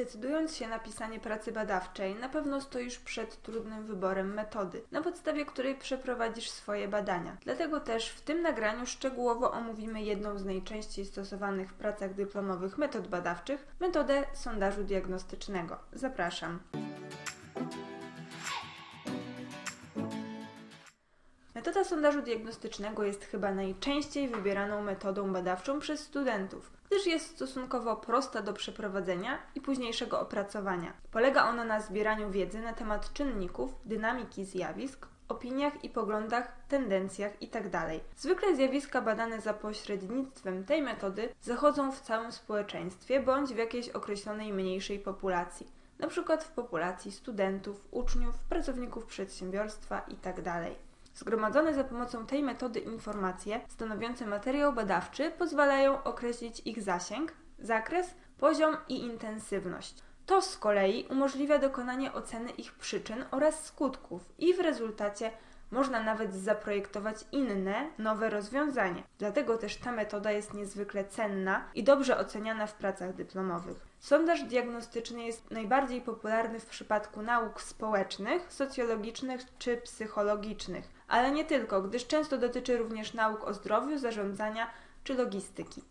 Decydując się na pisanie pracy badawczej, na pewno stoisz przed trudnym wyborem metody, na podstawie której przeprowadzisz swoje badania. Dlatego też w tym nagraniu szczegółowo omówimy jedną z najczęściej stosowanych w pracach dyplomowych metod badawczych metodę sondażu diagnostycznego. Zapraszam. Sondażu diagnostycznego jest chyba najczęściej wybieraną metodą badawczą przez studentów, gdyż jest stosunkowo prosta do przeprowadzenia i późniejszego opracowania. Polega ona na zbieraniu wiedzy na temat czynników, dynamiki zjawisk, opiniach i poglądach, tendencjach itd. Zwykle zjawiska badane za pośrednictwem tej metody zachodzą w całym społeczeństwie bądź w jakiejś określonej mniejszej populacji, np. w populacji studentów, uczniów, pracowników przedsiębiorstwa itd. Zgromadzone za pomocą tej metody informacje stanowiące materiał badawczy pozwalają określić ich zasięg, zakres, poziom i intensywność. To z kolei umożliwia dokonanie oceny ich przyczyn oraz skutków i w rezultacie można nawet zaprojektować inne, nowe rozwiązanie. Dlatego też ta metoda jest niezwykle cenna i dobrze oceniana w pracach dyplomowych. Sondaż diagnostyczny jest najbardziej popularny w przypadku nauk społecznych, socjologicznych czy psychologicznych, ale nie tylko, gdyż często dotyczy również nauk o zdrowiu, zarządzania czy logistyki.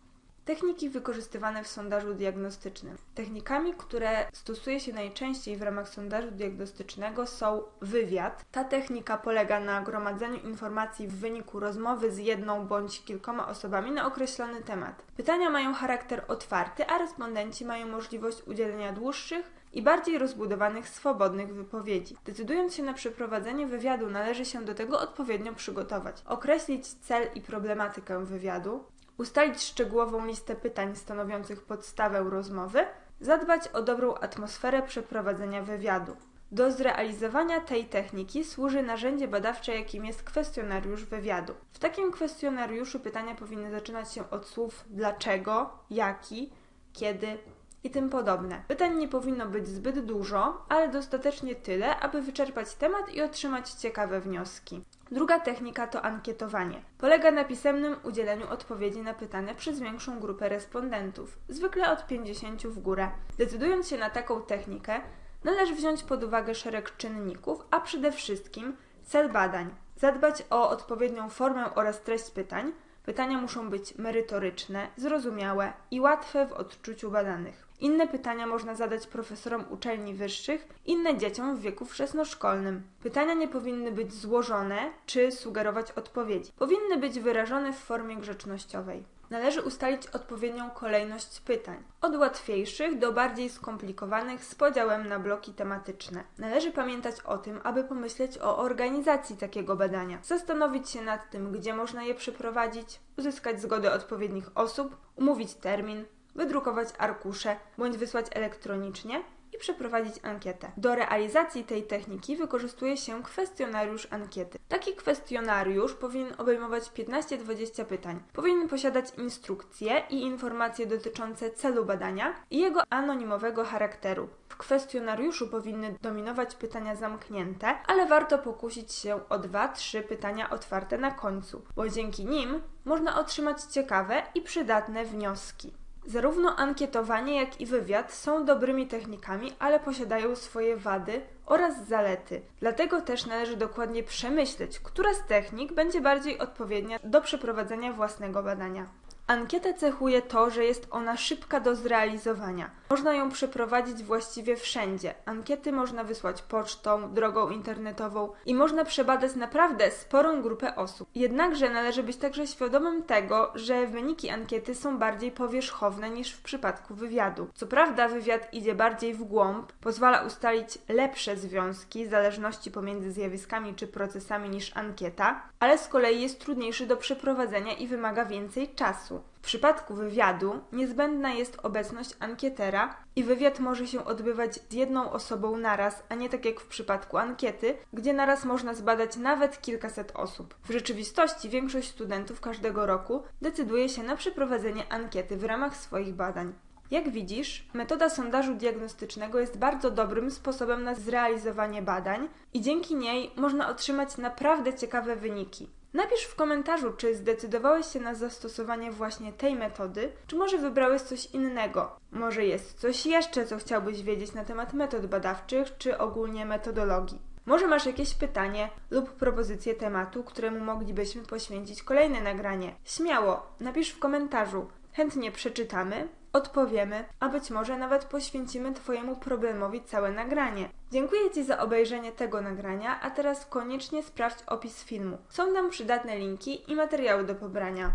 Techniki wykorzystywane w sondażu diagnostycznym. Technikami, które stosuje się najczęściej w ramach sondażu diagnostycznego są wywiad. Ta technika polega na gromadzeniu informacji w wyniku rozmowy z jedną bądź kilkoma osobami na określony temat. Pytania mają charakter otwarty, a respondenci mają możliwość udzielenia dłuższych i bardziej rozbudowanych, swobodnych wypowiedzi. Decydując się na przeprowadzenie wywiadu, należy się do tego odpowiednio przygotować, określić cel i problematykę wywiadu, ustalić szczegółową listę pytań stanowiących podstawę rozmowy, zadbać o dobrą atmosferę przeprowadzenia wywiadu. Do zrealizowania tej techniki służy narzędzie badawcze, jakim jest kwestionariusz wywiadu. W takim kwestionariuszu pytania powinny zaczynać się od słów dlaczego, jaki, kiedy i tym podobne. Pytań nie powinno być zbyt dużo, ale dostatecznie tyle, aby wyczerpać temat i otrzymać ciekawe wnioski. Druga technika to ankietowanie. Polega na pisemnym udzieleniu odpowiedzi na pytania przez większą grupę respondentów, zwykle od 50 w górę. Decydując się na taką technikę, należy wziąć pod uwagę szereg czynników, a przede wszystkim cel badań. Zadbać o odpowiednią formę oraz treść pytań. Pytania muszą być merytoryczne, zrozumiałe i łatwe w odczuciu badanych. Inne pytania można zadać profesorom uczelni wyższych, inne dzieciom w wieku wczesnoszkolnym. Pytania nie powinny być złożone czy sugerować odpowiedzi. Powinny być wyrażone w formie grzecznościowej. Należy ustalić odpowiednią kolejność pytań, od łatwiejszych do bardziej skomplikowanych z podziałem na bloki tematyczne. Należy pamiętać o tym, aby pomyśleć o organizacji takiego badania, zastanowić się nad tym, gdzie można je przeprowadzić, uzyskać zgodę odpowiednich osób, umówić termin, wydrukować arkusze bądź wysłać elektronicznie i przeprowadzić ankietę. Do realizacji tej techniki wykorzystuje się kwestionariusz ankiety. Taki kwestionariusz powinien obejmować 15-20 pytań. Powinien posiadać instrukcje i informacje dotyczące celu badania i jego anonimowego charakteru. W kwestionariuszu powinny dominować pytania zamknięte, ale warto pokusić się o 2-3 pytania otwarte na końcu, bo dzięki nim można otrzymać ciekawe i przydatne wnioski. Zarówno ankietowanie, jak i wywiad są dobrymi technikami, ale posiadają swoje wady oraz zalety. Dlatego też należy dokładnie przemyśleć, która z technik będzie bardziej odpowiednia do przeprowadzenia własnego badania. Ankietę cechuje to, że jest ona szybka do zrealizowania. Można ją przeprowadzić właściwie wszędzie. Ankiety można wysłać pocztą, drogą internetową i można przebadać naprawdę sporą grupę osób. Jednakże należy być także świadomym tego, że wyniki ankiety są bardziej powierzchowne niż w przypadku wywiadu. Co prawda wywiad idzie bardziej w głąb, pozwala ustalić lepsze związki, zależności pomiędzy zjawiskami czy procesami niż ankieta, ale z kolei jest trudniejszy do przeprowadzenia i wymaga więcej czasu. W przypadku wywiadu niezbędna jest obecność ankietera i wywiad może się odbywać z jedną osobą naraz, a nie tak jak w przypadku ankiety, gdzie naraz można zbadać nawet kilkaset osób. W rzeczywistości większość studentów każdego roku decyduje się na przeprowadzenie ankiety w ramach swoich badań. Jak widzisz, metoda sondażu diagnostycznego jest bardzo dobrym sposobem na zrealizowanie badań i dzięki niej można otrzymać naprawdę ciekawe wyniki. Napisz w komentarzu, czy zdecydowałeś się na zastosowanie właśnie tej metody, czy może wybrałeś coś innego. Może jest coś jeszcze, co chciałbyś wiedzieć na temat metod badawczych, czy ogólnie metodologii. Może masz jakieś pytanie lub propozycję tematu, któremu moglibyśmy poświęcić kolejne nagranie. Śmiało, napisz w komentarzu. Chętnie przeczytamy, odpowiemy, a być może nawet poświęcimy Twojemu problemowi całe nagranie. Dziękuję Ci za obejrzenie tego nagrania, a teraz koniecznie sprawdź opis filmu. Są tam przydatne linki i materiały do pobrania.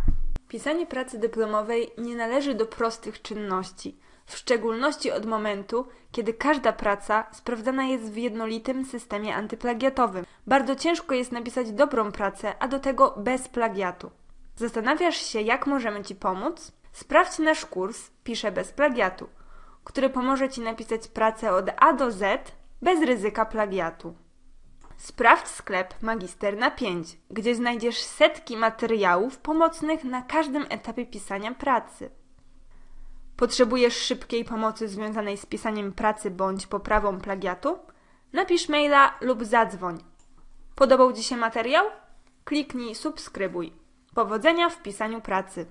Pisanie pracy dyplomowej nie należy do prostych czynności, w szczególności od momentu, kiedy każda praca sprawdzana jest w jednolitym systemie antyplagiatowym. Bardzo ciężko jest napisać dobrą pracę, a do tego bez plagiatu. Zastanawiasz się, jak możemy Ci pomóc? Sprawdź nasz kurs Piszę bez plagiatu, który pomoże Ci napisać pracę od A do Z bez ryzyka plagiatu. Sprawdź sklep Magister na 5, gdzie znajdziesz setki materiałów pomocnych na każdym etapie pisania pracy. Potrzebujesz szybkiej pomocy związanej z pisaniem pracy bądź poprawą plagiatu? Napisz maila lub zadzwoń. Podobał Ci się materiał? Kliknij subskrybuj. Powodzenia w pisaniu pracy.